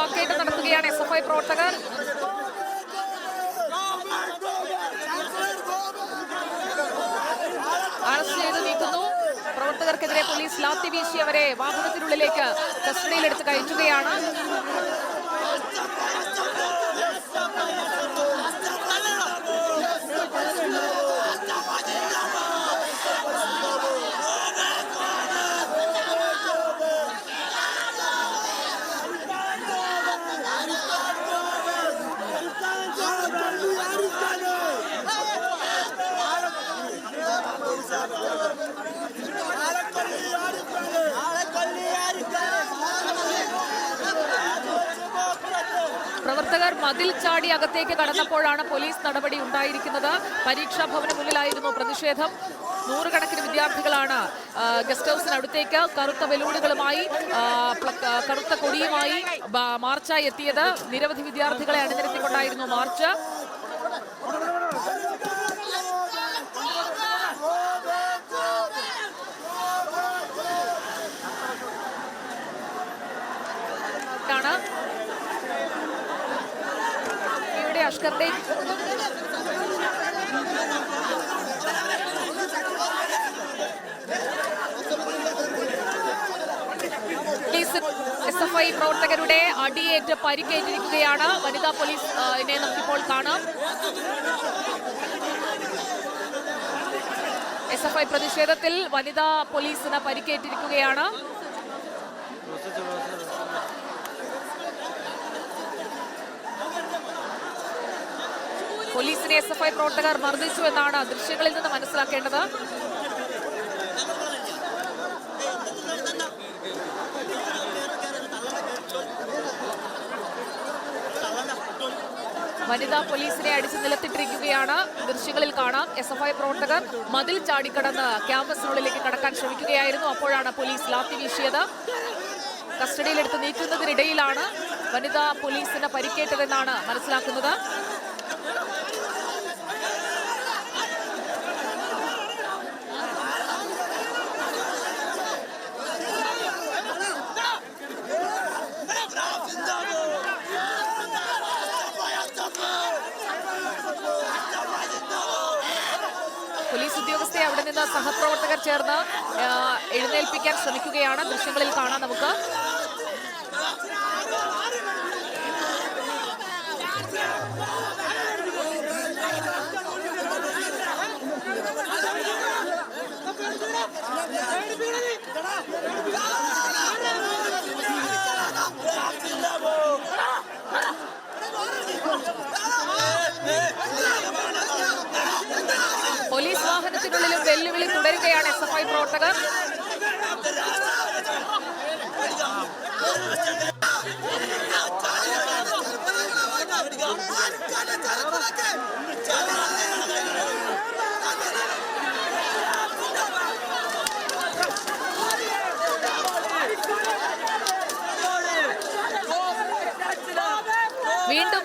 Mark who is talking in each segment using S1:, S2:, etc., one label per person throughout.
S1: പോലീസുമായി വാക്കേറ്റം നടത്തുകയാണ് S F I പ്രവർത്തകർ. അറസ്റ്റ് ചെയ്ത് നീക്കുന്നു. പ്രവർത്തകർക്കെതിരെ പോലീസ് ലാത്തി വീശി അവരെ വാഹനത്തിനുള്ളിലേക്ക് കസ്റ്റഡിയിലെടുത്ത് കയറ്റുകയാണ് പ്രവർത്തകർ മതിൽ ചാടി അകത്തേക്ക് കടന്നപ്പോഴാണ് പോലീസ് നടപടി ഉണ്ടായിരിക്കുന്നത്. പരീക്ഷാ ഭവന് മുന്നിലായിരുന്നു പ്രതിഷേധം. നൂറുകണക്കിന് വിദ്യാർത്ഥികളാണ് ഗസ്റ്റ് ഹൗസിനടുത്തേക്ക് കറുത്ത ബലൂണുകളുമായി കറുത്ത കൊടിയുമായി മാർച്ചായി എത്തിയത്. നിരവധി വിദ്യാർത്ഥികളെ അണിനിരത്തിക്കൊണ്ടായിരുന്നു മാർച്ച്. അഷ്കറുടെ എസ് എഫ് ഐ പ്രവർത്തകരുടെ അടിയേറ്റ് പരിക്കേറ്റിരിക്കുകയാണ്. വനിതാ പോലീസ് ഇതിനെ നമുക്കിപ്പോൾ കാണാം. എസ് എഫ് ഐ പ്രതിഷേധത്തിൽ വനിതാ പോലീസിന് പരിക്കേറ്റിരിക്കുകയാണ്. പോലീസിനെ എസ് എഫ് ഐ പ്രവർത്തകർ മർദ്ദിച്ചു എന്നാണ് ദൃശ്യങ്ങളിൽ നിന്ന് മനസ്സിലാക്കേണ്ടത്. വനിതാ പോലീസിനെ അടിച്ചു നിലത്തിട്ടിരിക്കുകയാണ്. ദൃശ്യങ്ങളിൽ കാണാം. എസ് എഫ് ഐ പ്രവർത്തകർ മതിൽ ചാടിക്കടന്ന് ക്യാമ്പസിനുള്ളിലേക്ക് കടക്കാൻ ശ്രമിക്കുകയായിരുന്നു. അപ്പോഴാണ് പോലീസ് ലാത്തി വീശിയത്. കസ്റ്റഡിയിലെടുത്ത് നീക്കുന്നതിനിടയിലാണ് വനിതാ പോലീസിന് പരിക്കേറ്റതെന്നാണ് മനസ്സിലാക്കുന്നത് പോലീസ് ഉദ്യോഗസ്ഥയെ അവിടെ നിന്ന് സഹപ്രവർത്തകർ ചേർന്ന് എഴുന്നേൽപ്പിക്കാൻ ശ്രമിക്കുകയാണ്. ദൃശ്യങ്ങളിൽ കാണാം നമുക്ക്. വാഹനത്തിനുള്ളിലും വെല്ലുവിളി തുടരുകയാണ് എസ് എഫ് ഐ പ്രവർത്തകർ വീണ്ടും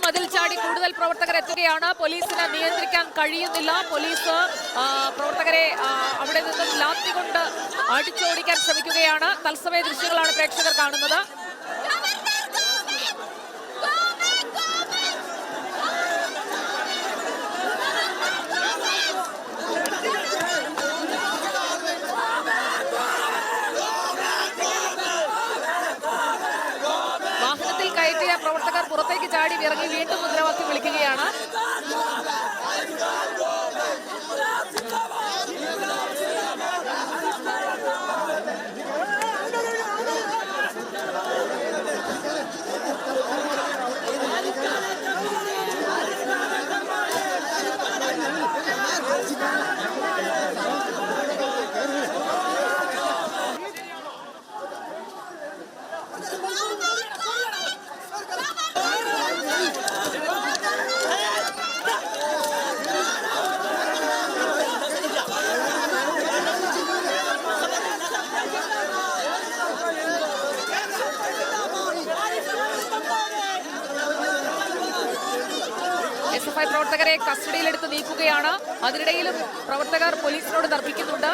S1: മതിൽ ചാടി കൂടുതൽ പ്രവർത്തകർ എത്തുകയാണ്. പോലീസിനെ നിയന്ത്രിക്കാൻ കഴിയുന്നില്ല. പോലീസ് പ്രവർത്തകരെ അവിടെ നിന്നും ലാത്തി കൊണ്ട് അടിച്ചോടിക്കാൻ ശ്രമിക്കുകയാണ്. തത്സമയ ദൃശ്യങ്ങളാണ് പ്രേക്ഷകർ കാണുന്നത്. না പ്രവർത്തകരെ കസ്റ്റഡിയിലെടുത്ത് നീക്കുകയാണ്. അതിനിടയിലും പ്രവർത്തകർ പോലീസിനോട് തർപ്പിക്കുന്നുണ്ട്